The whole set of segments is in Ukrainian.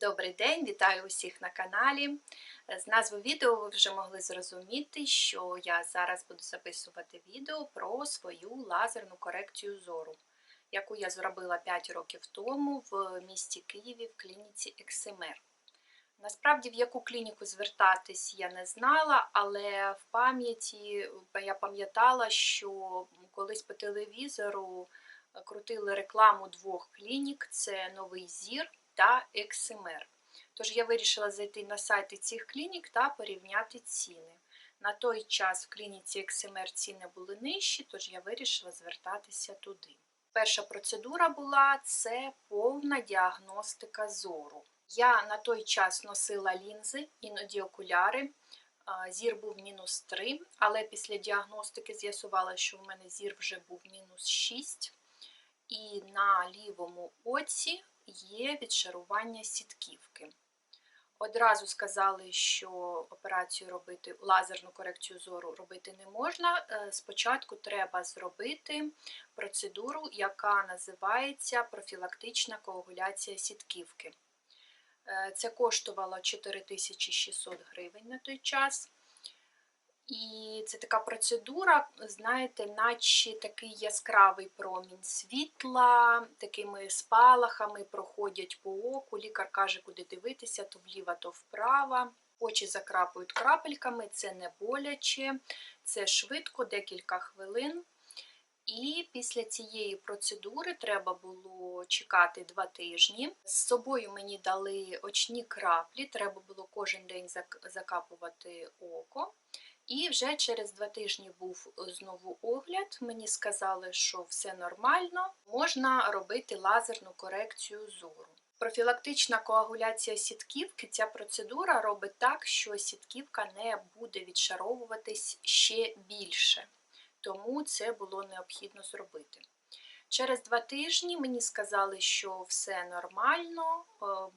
Добрий день, вітаю усіх на каналі. З назви відео ви вже могли зрозуміти, що я зараз буду записувати відео про свою лазерну корекцію зору, яку я зробила 5 років тому в місті Києві в клініці Ексимер. Насправді, в яку клініку звертатись я не знала, але в пам'яті я пам'ятала, що колись по телевізору крутили рекламу двох клінік: це Новий Зір та Ексимер. Тож я вирішила зайти на сайти цих клінік та порівняти ціни. На той час в клініці Ексимер ціни були нижчі, тож я вирішила звертатися туди. Перша процедура була це повна діагностика зору. Я на той час носила лінзи, іноді окуляри. Зір був мінус 3, але після діагностики з'ясувала, що в мене зір вже був мінус 6. І на лівому оці є відшарування сітківки. Одразу сказали, що операцію робити, лазерну корекцію зору робити не можна. Спочатку треба зробити процедуру, яка називається профілактична коагуляція сітківки. Це коштувало 4600 гривень на той час. І це така процедура, знаєте, наче такий яскравий промінь світла, такими спалахами проходять по оку. Лікар каже, куди дивитися, то вліво, то вправо. Очі закрапують крапельками, це не боляче, це швидко, декілька хвилин. І після цієї процедури треба було чекати два тижні. З собою мені дали очні краплі, треба було кожен день закапувати око. І вже через два тижні був знову огляд. Мені сказали, що все нормально, можна робити лазерну корекцію зору. Профілактична коагуляція сітківки, ця процедура робить так, що сітківка не буде відшаровуватись ще більше, тому це було необхідно зробити. Через два тижні мені сказали, що все нормально,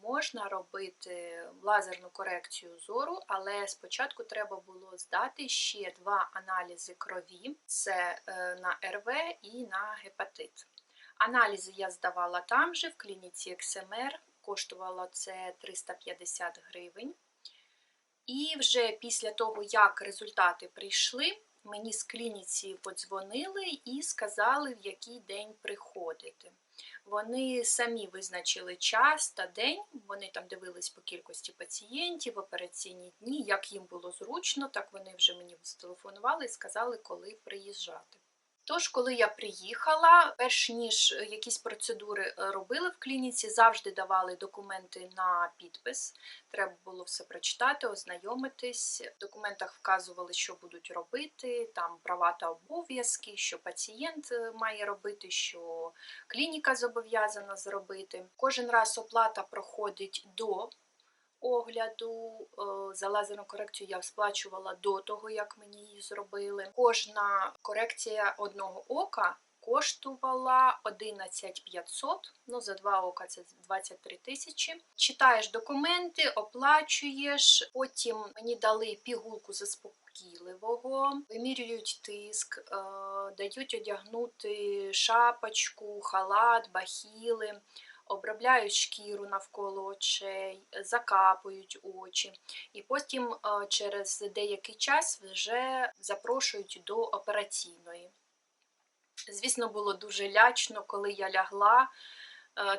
можна робити лазерну корекцію зору, але спочатку треба було здати ще два аналізи крові: це на РВ і на гепатит. Аналізи я здавала там же, в клініці XMR, коштувало це 350 гривень. І вже після того, як результати прийшли, Мені з клініці подзвонили і сказали, в який день приходити. Вони самі визначили час та день, вони там дивились по кількості пацієнтів, операційні дні, як їм було зручно, так вони вже мені зателефонували і сказали, коли приїжджати. Тож, коли я приїхала, перш ніж якісь процедури робили в клініці, завжди давали документи на підпис. Треба було все прочитати, ознайомитись. В документах вказували, що будуть робити, там права та обов'язки, що пацієнт має робити, що клініка зобов'язана зробити. Кожен раз оплата проходить до огляду. За лазерну корекцію я сплачувала до того, як мені її зробили. Кожна корекція одного ока коштувала 11 500, ну за два ока це 23 тисячі. Читаєш документи, оплачуєш, потім мені дали пігулку заспокійливого, вимірюють тиск, дають одягнути шапочку, халат, бахіли обробляють шкіру навколо очей, закапують очі, і потім через деякий час вже запрошують до операційної. Звісно, було дуже лячно, коли я лягла.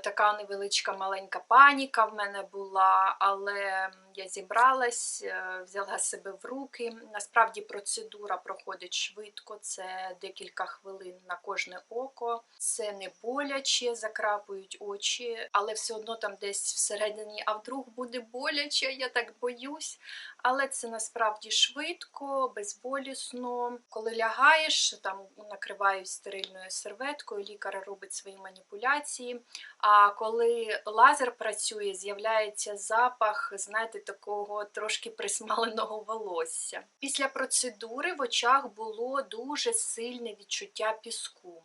Така невеличка маленька паніка в мене була, але я зібралась, взяла себе в руки. Насправді процедура проходить швидко, це декілька хвилин на кожне око. Це не боляче, закрапують очі, але все одно там десь всередині, а вдруг буде боляче, я так боюсь. Але це насправді швидко, безболісно. Коли лягаєш, там накривають стерильною серветкою, лікар робить свої маніпуляції. А коли лазер працює, з'являється запах, знаєте, такого трошки присмаленого волосся. Після процедури в очах було дуже сильне відчуття піску.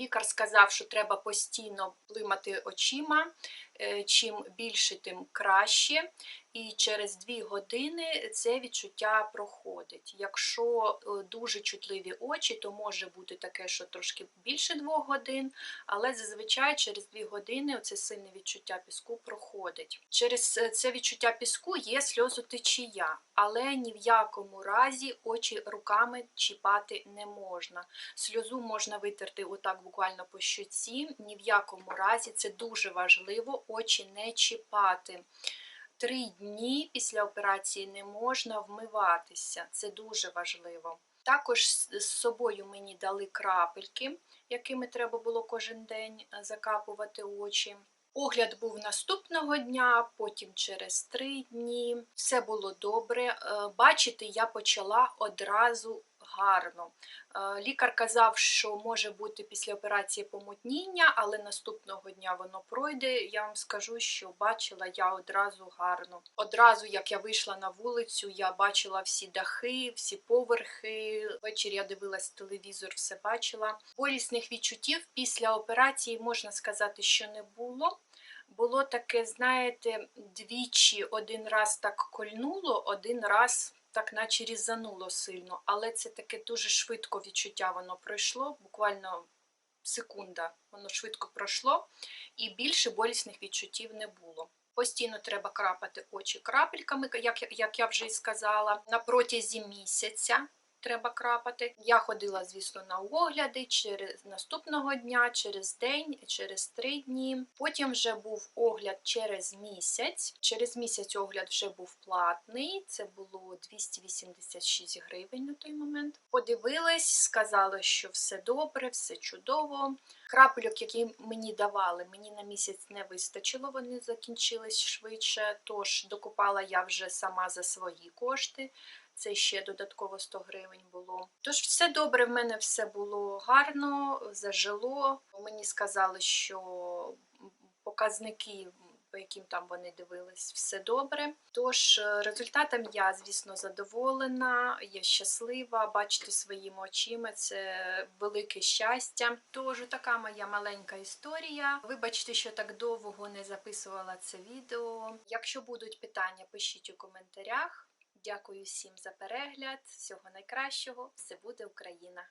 Лікар сказав, що треба постійно плимати очима, Е, Чим більше, тим краще. І через 2 години це відчуття проходить. Якщо е, дуже чутливі очі, то може бути таке, що трошки більше 2 годин, але зазвичай через 2 години це сильне відчуття піску проходить. Через е, це відчуття піску є сльозотечія, але ні в якому разі очі руками чіпати не можна. Сльозу можна витерти отак буквально по щоці, ні в якому разі це дуже важливо, очі не чіпати. Три дні після операції не можна вмиватися, це дуже важливо. Також з собою мені дали крапельки, якими треба було кожен день е, закапувати очі. Огляд був наступного дня, потім через три дні. Все було добре. Е, Бачити я почала одразу гарно. Е, Лікар казав, що може бути після операції помутніння, але наступного дня воно пройде. Я вам скажу, що бачила я одразу гарно. Одразу, як я вийшла на вулицю, я бачила всі дахи, всі поверхи. Ввечері я дивилась телевізор, все бачила. Болісних відчуттів після операції можна сказати, що не було. Було таке, знаєте, двічі один раз так кольнуло, один раз так наче різануло сильно, але це таке дуже швидко відчуття воно пройшло, буквально секунда, воно швидко пройшло, і більше болісних відчуттів не було. Постійно треба крапати очі крапельками, як, як я вже і сказала, на протязі місяця. Треба крапати. Я ходила, звісно, на огляди через наступного дня, через день, через три дні. Потім вже був огляд через місяць. Через місяць огляд вже був платний. Це було 286 гривень на той момент. Подивились, сказали, що все добре, все чудово. Крапельок, які мені давали, мені на місяць не вистачило, вони закінчились швидше. Тож докупала я вже сама за свої кошти. Це ще додатково 100 гривень було. Тож все добре, в мене все було гарно, зажило. Мені сказали, що показники, по яким там вони дивились, все добре. Тож е, результатом я, звісно, задоволена, я щаслива. Бачити своїми очима це велике щастя. Тож така моя маленька історія. Вибачте, що так довго не записувала це відео. Якщо будуть питання, пишіть у коментарях. Дякую всім за перегляд. Всього найкращого. Все буде Україна!